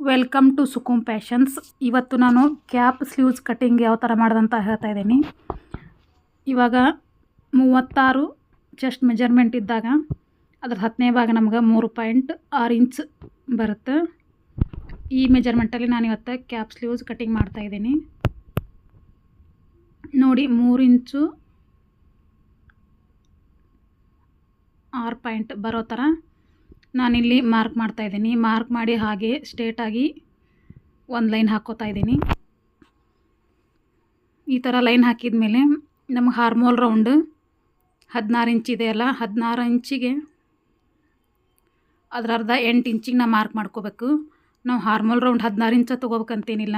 Welcome to ಸುಕುಮ್ passions. ಇವತ್ತು ನಾನು cap sleeves cutting ಯಾವ ಥರ ಮಾಡ್ದಂತ ಹೇಳ್ತಾ ಇದ್ದೀನಿ. ಇವಾಗ ಮೂವತ್ತಾರು ಚೆಸ್ಟ್ ಮೆಜರ್ಮೆಂಟ್ ಇದ್ದಾಗ ಅದ್ರ ಹತ್ತನೇ ಭಾಗ ನಮ್ಗೆ ಮೂರು ಪಾಯಿಂಟ್ ಆರು ಇಂಚ್ ಬರುತ್ತೆ. ಈ ಮೆಜರ್ಮೆಂಟಲ್ಲಿ ನಾನು ಇವತ್ತು ಕ್ಯಾಪ್ ಸ್ಲೀವ್ಸ್ ಕಟ್ಟಿಂಗ್ ಮಾಡ್ತಾ ಇದ್ದೀನಿ. ನೋಡಿ, ಮೂರು ಇಂಚು ಆರು ಪಾಯಿಂಟ್ ಬರೋ ಥರ ನಾನಿಲ್ಲಿ ಮಾರ್ಕ್ ಮಾಡ್ತಾ ಇದ್ದೀನಿ. ಮಾರ್ಕ್ ಮಾಡಿ ಹಾಗೆ ಸ್ಟ್ರೇಟಾಗಿ ಒಂದು ಲೈನ್ ಹಾಕ್ಕೋತಾ ಇದ್ದೀನಿ. ಈ ಥರ ಲೈನ್ ಹಾಕಿದ ಮೇಲೆ ನಮಗೆ ಹಾರ್ಮೋಲ್ ರೌಂಡ್ ಹದಿನಾರು ಇಂಚ್ ಇದೆಯಲ್ಲ ಹದಿನಾರು ಇಂಚಿಗೆ ಅದರ ಅರ್ಧ ಎಂಟು ಇಂಚಿಗೆ ನಾವು ಮಾರ್ಕ್ ಮಾಡ್ಕೋಬೇಕು. ನಾವು ಹಾರ್ಮೋಲ್ ರೌಂಡ್ ಹದಿನಾರು ಇಂಚ ತೊಗೋಬೇಕಂತೇನಿಲ್ಲ.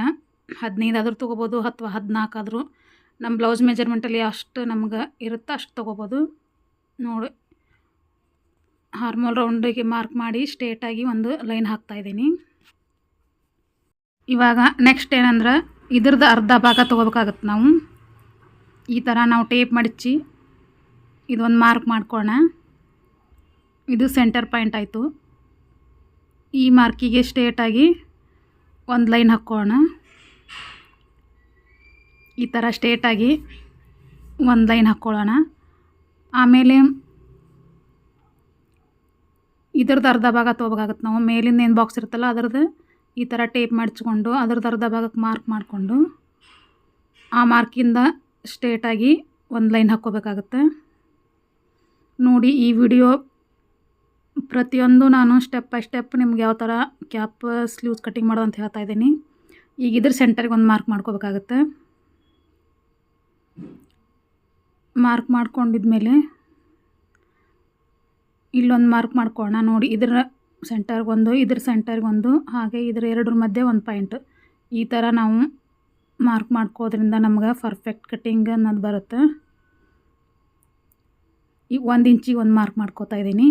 ಹದಿನೈದು ಆದರೂ ತೊಗೋಬೋದು ಅಥವಾ ಹದಿನಾಲ್ಕು ಆದರೂ ನಮ್ಮ ಬ್ಲೌಸ್ ಮೆಜರ್ಮೆಂಟಲ್ಲಿ ಅಷ್ಟು ನಮ್ಗೆ ಇರುತ್ತೆ ಅಷ್ಟು ತೊಗೋಬೋದು. ನೋಡಿ ಹಾರ್ಮೋಲ್ ರೌಂಡಿಗೆ ಮಾರ್ಕ್ ಮಾಡಿ ಸ್ಟೇಟಾಗಿ ಒಂದು ಲೈನ್ ಹಾಕ್ತಾಯಿದ್ದೀನಿ ಇವಾಗ ನೆಕ್ಸ್ಟ್ ಏನಂದ್ರೆ ಇದ್ರದ್ದು ಅರ್ಧ ಭಾಗ ತೊಗೋಬೇಕಾಗತ್ತೆ ನಾವು. ಈ ಥರ ನಾವು ಟೇಪ್ ಮಡಚಿ ಇದೊಂದು ಮಾರ್ಕ್ ಮಾಡ್ಕೊಳ್ಳೋಣ ಇದು ಸೆಂಟರ್ ಪಾಯಿಂಟ್ ಆಯಿತು. ಈ ಮಾರ್ಕಿಗೆ ಸ್ಟೇಟಾಗಿ ಒಂದು ಲೈನ್ ಹಾಕ್ಕೊಳ್ಳೋಣ ಈ ಥರ ಸ್ಟೇಟಾಗಿ ಒಂದು ಲೈನ್ ಹಾಕ್ಕೊಳ್ಳೋಣ ಆಮೇಲೆ ಇದ್ರದ್ದು ಅರ್ಧ ಭಾಗ ತೊಗೋಬೇಕಾಗತ್ತೆ. ನಾವು ಮೇಲಿಂದ ಏನು ಬಾಕ್ಸ್ ಇರುತ್ತಲ್ಲ ಅದರದ್ದು ಈ ಥರ ಟೇಪ್ ಮಾಡಿಸ್ಕೊಂಡು ಅದ್ರದ್ದು ಅರ್ಧ ಭಾಗಕ್ಕೆ ಮಾರ್ಕ್ ಮಾಡಿಕೊಂಡು ಆ ಮಾರ್ಕಿಂದ ಸ್ಟ್ರೇಟಾಗಿ ಒಂದು ಲೈನ್ ಹಾಕ್ಕೋಬೇಕಾಗತ್ತೆ. ನೋಡಿ ಈ ವಿಡಿಯೋ ಪ್ರತಿಯೊಂದು ನಾನು ಸ್ಟೆಪ್ ಬೈ ಸ್ಟೆಪ್ ನಿಮ್ಗೆ ಯಾವ ಥರ ಕ್ಯಾಪ್ ಸ್ಲೀವ್ಸ್ ಕಟ್ಟಿಂಗ್ ಮಾಡೋದು ಅಂತ ಹೇಳ್ತಾ ಇದ್ದೀನಿ. ಈಗ ಇದ್ರ ಸೆಂಟರ್ಗೆ ಒಂದು ಮಾರ್ಕ್ ಮಾಡ್ಕೋಬೇಕಾಗತ್ತೆ. ಮಾರ್ಕ್ ಮಾಡ್ಕೊಂಡಿದ್ಮೇಲೆ ಇಲ್ಲೊಂದು ಮಾರ್ಕ್ ಮಾಡ್ಕೋಣ ನೋಡಿ, ಇದರ ಸೆಂಟರ್ಗೊಂದು ಇದ್ರ ಸೆಂಟರ್ಗೊಂದು ಹಾಗೆ ಇದ್ರ ಎರಡರ ಮಧ್ಯೆ ಒಂದು ಪಾಯಿಂಟ್ ಈ ಥರ ನಾವು ಮಾರ್ಕ್ ಮಾಡ್ಕೋದ್ರಿಂದ ನಮ್ಗೆ ಪರ್ಫೆಕ್ಟ್ ಕಟ್ಟಿಂಗ್ ಅನ್ನೋದು ಬರುತ್ತೆ. ಈ ಒಂದು ಇಂಚಿಗೆ ಒಂದು ಮಾರ್ಕ್ ಮಾಡ್ಕೋತಾ ಇದ್ದೀನಿ.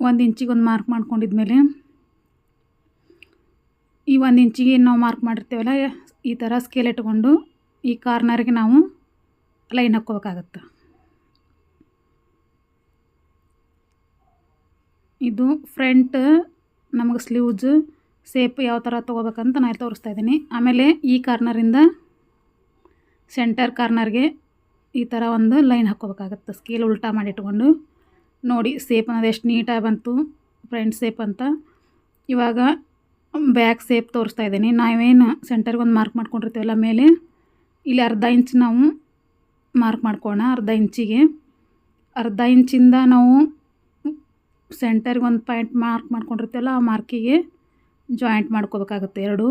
ಒಂದು ಇಂಚಿಗೆ ಒಂದು ಮಾರ್ಕ್ ಮಾಡ್ಕೊಂಡಿದ್ಮೇಲೆ ಈ ಒಂದು ಇಂಚಿಗೆ ನಾವು ಮಾರ್ಕ್ ಮಾಡಿರ್ತೇವಲ್ಲ, ಈ ಥರ ಸ್ಕೇಲ್ ಇಟ್ಕೊಂಡು ಈ ಕಾರ್ನರ್ಗೆ ನಾವು ಲೈನ್ ಹಾಕ್ಕೋಬೇಕಾಗತ್ತೆ. ಇದು ಫ್ರಂಟ್ ನಮಗೆ ಸ್ಲೀವ್ಸ್ ಸೇಪ್ ಯಾವ ಥರ ತೊಗೋಬೇಕಂತ ನಾನು ತೋರಿಸ್ತಾ ಇದ್ದೀನಿ. ಆಮೇಲೆ ಈ ಕಾರ್ನರಿಂದ ಸೆಂಟರ್ ಕಾರ್ನರ್ಗೆ ಈ ಥರ ಒಂದು ಲೈನ್ ಹಾಕ್ಕೋಬೇಕಾಗತ್ತೆ. ಸ್ಕೇಲ್ ಉಲ್ಟಾ ಮಾಡಿಟ್ಕೊಂಡು ನೋಡಿ ಸೇಪ್ ಅನ್ನೋದು ಎಷ್ಟು ನೀಟಾಗಿ ಬಂತು. ಫ್ರಂಟ್ ಸೇಪ್ ಅಂತ. ಇವಾಗ ಬ್ಯಾಕ್ ಸೇಪ್ ತೋರಿಸ್ತಾ ಇದ್ದೀನಿ. ನಾವೇನು ಸೆಂಟರ್ಗೆ ಒಂದು ಮಾರ್ಕ್ ಮಾಡ್ಕೊಂಡಿರ್ತೀವಲ್ಲ ಮೇಲೆ, ಇಲ್ಲಿ ಅರ್ಧ ಇಂಚ್ ನಾವು ಮಾರ್ಕ್ ಮಾಡ್ಕೊಳ್ಳೋಣ ಅರ್ಧ ಇಂಚಿಗೆ ಅರ್ಧ ಇಂಚಿಂದ ನಾವು ಸೆಂಟರ್ಗೆ ಒಂದು ಪಾಯಿಂಟ್ ಮಾರ್ಕ್ ಮಾಡ್ಕೊಂಡಿರ್ತೀವಲ್ಲ, ಆ ಮಾರ್ಕಿಗೆ ಜಾಯಿಂಟ್ ಮಾಡ್ಕೋಬೇಕಾಗುತ್ತೆ ಎರಡು.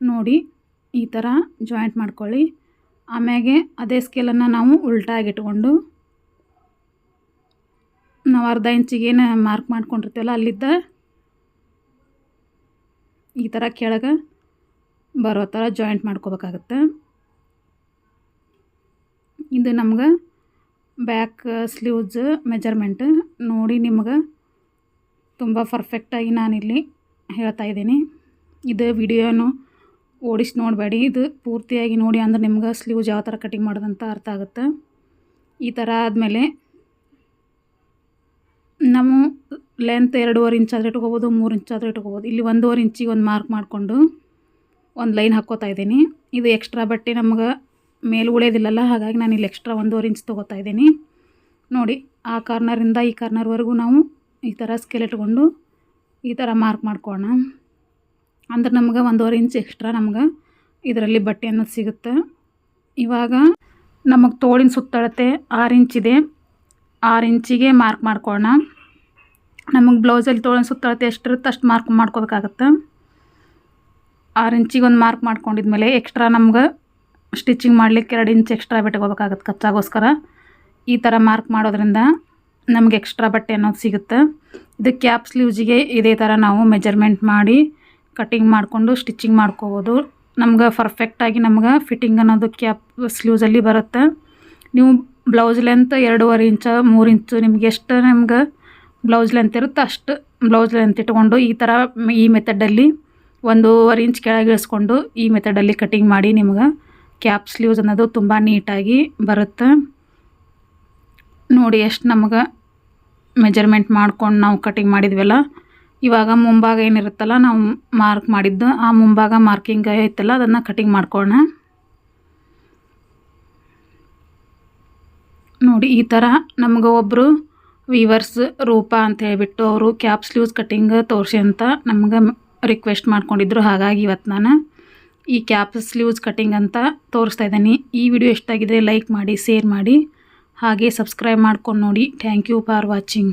ನೋಡಿ, ಈ ಥರ ಜಾಯಿಂಟ್ ಮಾಡ್ಕೊಳ್ಳಿ. ಆಮ್ಯಾಗೆ ಅದೇ ಸ್ಕೇಲನ್ನು ನಾವು ಉಲ್ಟಾಗಿಟ್ಕೊಂಡು ನಾವು ಅರ್ಧ ಇಂಚಿಗೇನು ಮಾರ್ಕ್ ಮಾಡ್ಕೊಂಡಿರ್ತೀವಲ್ಲ, ಅಲ್ಲಿದ್ದ ಈ ಥರ ಕೆಳಗೆ ಬರೋ ಥರ ಜಾಯಿಂಟ್ ಮಾಡ್ಕೋಬೇಕಾಗತ್ತೆ. ಇದು ನಮ್ಗೆ ಬ್ಯಾಕ್ ಸ್ಲೀವ್ಸ್ ಮೆಜರ್ಮೆಂಟ್ ನೋಡಿ ನಿಮ್ಗೆ ತುಂಬ ಪರ್ಫೆಕ್ಟಾಗಿ ನಾನಿಲ್ಲಿ ಹೇಳ್ತಾ ಇದ್ದೀನಿ. ಇದು ವಿಡಿಯೋನು ಓಡಿಸಿ ನೋಡಬೇಡಿ. ಇದು ಪೂರ್ತಿಯಾಗಿ ನೋಡಿ ಅಂದ್ರೆ ನಿಮ್ಗೆ ಸ್ಲೀವ್ಸ್ ಯಾವ ಥರ ಕಟಿಂಗ್ ಮಾಡೋದಂತ ಅರ್ಥ ಆಗುತ್ತೆ. ಈ ಥರ ಆದಮೇಲೆ ನಾವು ಲೆಂತ್ ಎರಡೂವರೆ ಇಂಚ್ ಆದರೆ ಇಟ್ಕೋಬೋದು, ಮೂರು ಇಂಚ್ ಆದರೆ ಇಟ್ಕೋಬೋದು. ಇಲ್ಲಿ ಒಂದೂವರೆ ಇಂಚಿಗೆ ಒಂದು ಮಾರ್ಕ್ ಮಾಡಿಕೊಂಡು ಒಂದು ಲೈನ್ ಹಾಕ್ಕೋತಾ ಇದ್ದೀನಿ. ಇದು ಎಕ್ಸ್ಟ್ರಾ ಬಟ್ಟೆ ನಮ್ಗೆ ಮೇಲೆ ಉಳಿಯೋದಿಲ್ಲಲ್ಲ, ಹಾಗಾಗಿ ನಾನು ಇಲ್ಲಿ ಎಕ್ಸ್ಟ್ರಾ ಒಂದೂವರೆ ಇಂಚ್ ತೊಗೋತಾ ಇದ್ದೀನಿ. ನೋಡಿ, ಆ ಕಾರ್ನರಿಂದ ಈ ಕಾರ್ನರ್ವರೆಗೂ ನಾವು ಈ ಥರ ಸ್ಕೇಲ್ ಇಟ್ಕೊಂಡು ಈ ಥರ ಮಾರ್ಕ್ ಮಾಡ್ಕೋಣ ಅಂದ್ರೆ ನಮ್ಗೆ ಒಂದೂವರೆ ಇಂಚ್ ಎಕ್ಸ್ಟ್ರಾ ನಮ್ಗೆ ಇದರಲ್ಲಿ ಬಟ್ಟೆ ಅನ್ನೋದು ಸಿಗುತ್ತೆ. ಇವಾಗ ನಮಗೆ ತೋಳಿನ ಸುತ್ತಳತೆ ಆರು ಇಂಚಿದೆ ಆರು ಇಂಚಿಗೆ ಮಾರ್ಕ್ ಮಾಡ್ಕೋಣ ನಮಗೆ ಬ್ಲೌಸಲ್ಲಿ ತೋಳಿನ ಸುತ್ತಳತೆ ಎಷ್ಟಿರುತ್ತೆ ಅಷ್ಟು ಮಾರ್ಕ್ ಮಾಡ್ಕೋಬೇಕಾಗತ್ತೆ. ಆರು ಇಂಚಿಗೆ ಒಂದು ಮಾರ್ಕ್ ಮಾಡ್ಕೊಂಡಿದ್ಮೇಲೆ ಎಕ್ಸ್ಟ್ರಾ ನಮ್ಗೆ ಸ್ಟಿಚಿಂಗ್ ಮಾಡಲಿಕ್ಕೆ ಎರಡು ಇಂಚ್ ಎಕ್ಸ್ಟ್ರಾ ಬಿಟ್ಕೋಬೇಕಾಗತ್ತೆ ಕಚ್ಚಾಗೋಸ್ಕರ. ಈ ಥರ ಮಾರ್ಕ್ ಮಾಡೋದ್ರಿಂದ ನಮಗೆ ಎಕ್ಸ್ಟ್ರಾ ಬಟ್ಟೆ ಅನ್ನೋದು ಸಿಗುತ್ತೆ. ಇದು ಕ್ಯಾಪ್ ಸ್ಲೀವ್ಸಿಗೆ ಇದೇ ಥರ ನಾವು ಮೆಜರ್ಮೆಂಟ್ ಮಾಡಿ ಕಟ್ಟಿಂಗ್ ಮಾಡಿಕೊಂಡು ಸ್ಟಿಚಿಂಗ್ ಮಾಡ್ಕೋಬೋದು. ನಮ್ಗೆ ಪರ್ಫೆಕ್ಟಾಗಿ ನಮ್ಗೆ ಫಿಟ್ಟಿಂಗ್ ಅನ್ನೋದು ಕ್ಯಾಪ್ ಸ್ಲೀವ್ಸಲ್ಲಿ ಬರುತ್ತೆ. ನೀವು ಬ್ಲೌಸ್ ಲೆಂತ್ ಎರಡೂವರೆ ಇಂಚ, ಮೂರು ಇಂಚು ನಿಮ್ಗೆ ಎಷ್ಟು ನಿಮ್ಗೆ ಬ್ಲೌಸ್ ಲೆಂತ್ ಇರುತ್ತೆ ಅಷ್ಟು ಬ್ಲೌಸ್ ಲೆಂತ್ ಇಟ್ಕೊಂಡು ಈ ಥರ ಈ ಮೆಥಡಲ್ಲಿ ಒಂದೂವರೆ ಇಂಚ್ ಕೆಳಗೆ ಇಳಿಸ್ಕೊಂಡು ಈ ಮೆಥಡಲ್ಲಿ ಕಟ್ಟಿಂಗ್ ಮಾಡಿ ನಿಮ್ಗೆ ಕ್ಯಾಪ್ ಸ್ಲೀವ್ಸ್ ಅನ್ನೋದು ತುಂಬ ನೀಟಾಗಿ ಬರುತ್ತೆ. ನೋಡಿ ಎಷ್ಟು ನಮಗೆ ಮೆಜರ್ಮೆಂಟ್ ಮಾಡ್ಕೊಂಡು ನಾವು ಕಟಿಂಗ್ ಮಾಡಿದ್ವಲ್ಲ, ಇವಾಗ ಮುಂಭಾಗ ಏನಿರುತ್ತಲ್ಲ ನಾವು ಮಾರ್ಕ್ ಮಾಡಿದ್ದು, ಆ ಮುಂಭಾಗ ಮಾರ್ಕಿಂಗ್ ಐತಲ್ಲ, ಅದನ್ನು ಕಟಿಂಗ್ ಮಾಡ್ಕೊಳ್ಳೋಣ ನೋಡಿ ಈ ಥರ ನಮ್ಗೆ ಒಬ್ಬರು ವೀವರ್ಸ್ ರೂಪ ಅಂತ ಹೇಳಿಬಿಟ್ಟು ಅವರು ಕ್ಯಾಪ್ ಸ್ಲೀವ್ಸ್ ಕಟಿಂಗ್ ತೋರಿಸಿ ಅಂತ ನಮ್ಗೆ ರಿಕ್ವೆಸ್ಟ್ ಮಾಡ್ಕೊಂಡಿದ್ರು, ಹಾಗಾಗಿ ಇವತ್ತು ನಾನು ಈ ಕ್ಯಾಪ್ ಸ್ಲೀವ್ಸ್ ಕಟಿಂಗ್ ಅಂತ ತೋರಿಸ್ತಾ ಇದ್ದೀನಿ. ಈ ವಿಡಿಯೋ ಇಷ್ಟಾಗಿದ್ರೆ ಲೈಕ್ ಮಾಡಿ, ಶೇರ್ ಮಾಡಿ, ಹಾಗೆ ಸಬ್ಸ್ಕ್ರೈಬ್ ಮಾಡ್ಕೊಂಡು ನೋಡಿ. Thank you for watching.